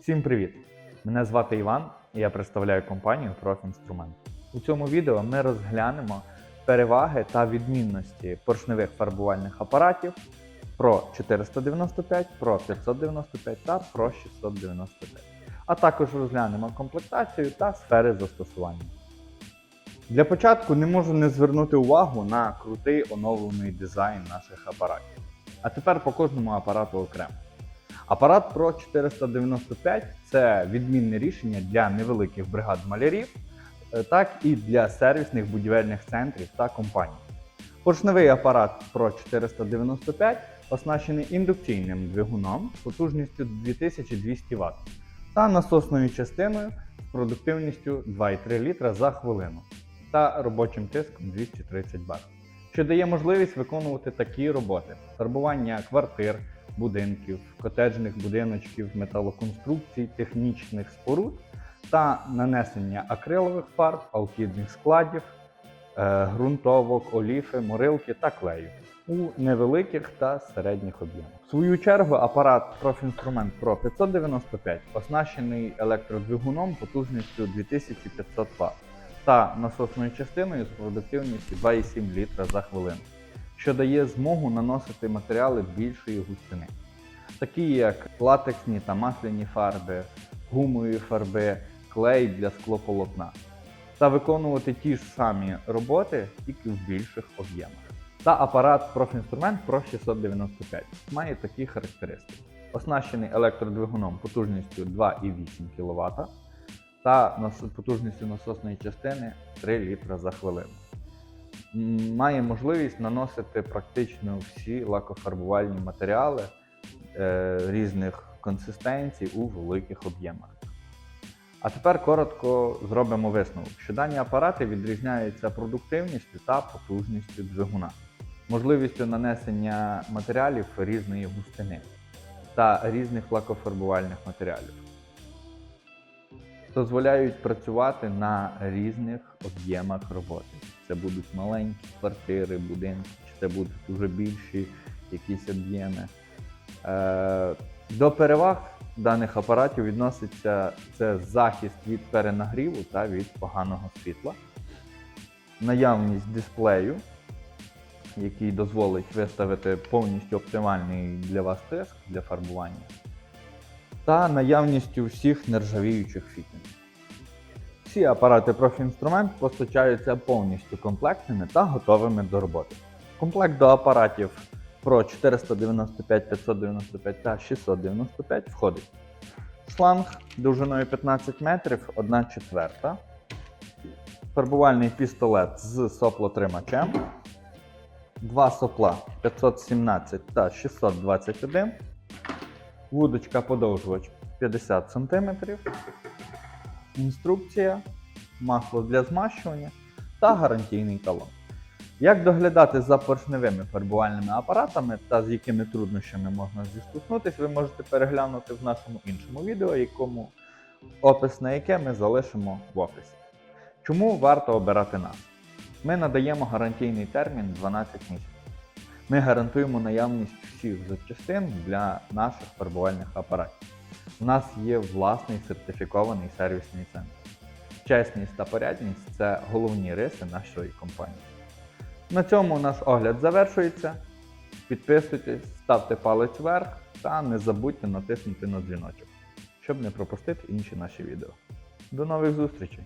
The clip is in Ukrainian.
Всім привіт! Мене звати Іван і я представляю компанію Профінструмент. У цьому відео ми розглянемо переваги та відмінності поршневих фарбувальних апаратів Pro 495, Pro 595 та Pro 695. А також розглянемо комплектацію та сфери застосування. Для початку не можу не звернути увагу на крутий оновлений дизайн наших апаратів. А тепер по кожному апарату окремо. Апарат Pro 495 це відмінне рішення для невеликих бригад малярів, е, так і для сервісних будівельних центрів та компаній. Поршневий апарат Pro 495 оснащений індукційним двигуном потужністю 2200 Вт та насосною частиною з продуктивністю 2,3 літра за хвилину та робочим тиском 230 бар, що дає можливість виконувати такі роботи: фарбування квартир, будинків, котеджних будиночків, металоконструкцій, технічних споруд та нанесення акрилових фарб, алкідних складів, е, ґрунтовок, оліфи, морилки та клею у невеликих та середніх об'ємах. В свою чергу апарат Профінструмент Pro 595 оснащений електродвигуном потужністю 2500 Вт та насосною частиною з продуктивністю 2,7 літра за хвилину, що дає змогу наносити матеріали більшої густини, такі як латексні та масляні фарби, гумові фарби, клей для склополотна, та виконувати ті ж самі роботи тільки в більших об'ємах. Та апарат Профінструмент Pro 695 має такі характеристики: оснащений електродвигуном потужністю 2,8 кВт та потужністю насосної частини 3 літра за хвилину. Має можливість наносити практично всі лакофарбувальні матеріали е, різних консистенцій у великих об'ємах. А тепер коротко зробимо висновок, що дані апарати відрізняються продуктивністю та потужністю двигуна, можливістю нанесення матеріалів різної густини та різних лакофарбувальних матеріалів дозволяють працювати на різних об'ємах роботи. Це будуть маленькі квартири, будинки, чи це будуть вже більші якісь об'єми. Е, до переваг даних апаратів відноситься це захист від перенагріву та від поганого світла, наявність дисплею, який дозволить виставити повністю оптимальний для вас тиск для фарбування та наявністю всіх нержавіючих фітінгів. Всі апарати профінструмент постачаються повністю комплектними та готовими до роботи. Комплект до апаратів Pro 495, 595 та 695 входить шланг довжиною 15 метрів 1 четверта, фарбувальний пістолет з соплотримачем, два сопла 517 та 621, вудочка подовжувач 50 см, інструкція, масло для змащування та гарантійний талон. Як доглядати за поршневими фарбувальними апаратами та з якими труднощами можна зіштовхнутися, ви можете переглянути в нашому іншому відео, якому опис на яке ми залишимо в описі. Чому варто обирати нас? Ми надаємо гарантійний термін 12 місяців. Ми гарантуємо наявність всіх запчастин для наших фарбувальних апаратів. У нас є власний сертифікований сервісний центр. Чесність та порядність це головні риси нашої компанії. На цьому наш огляд завершується. Підписуйтесь, ставте палець вверх та не забудьте натиснути на дзвіночок, щоб не пропустити інші наші відео. До нових зустрічей!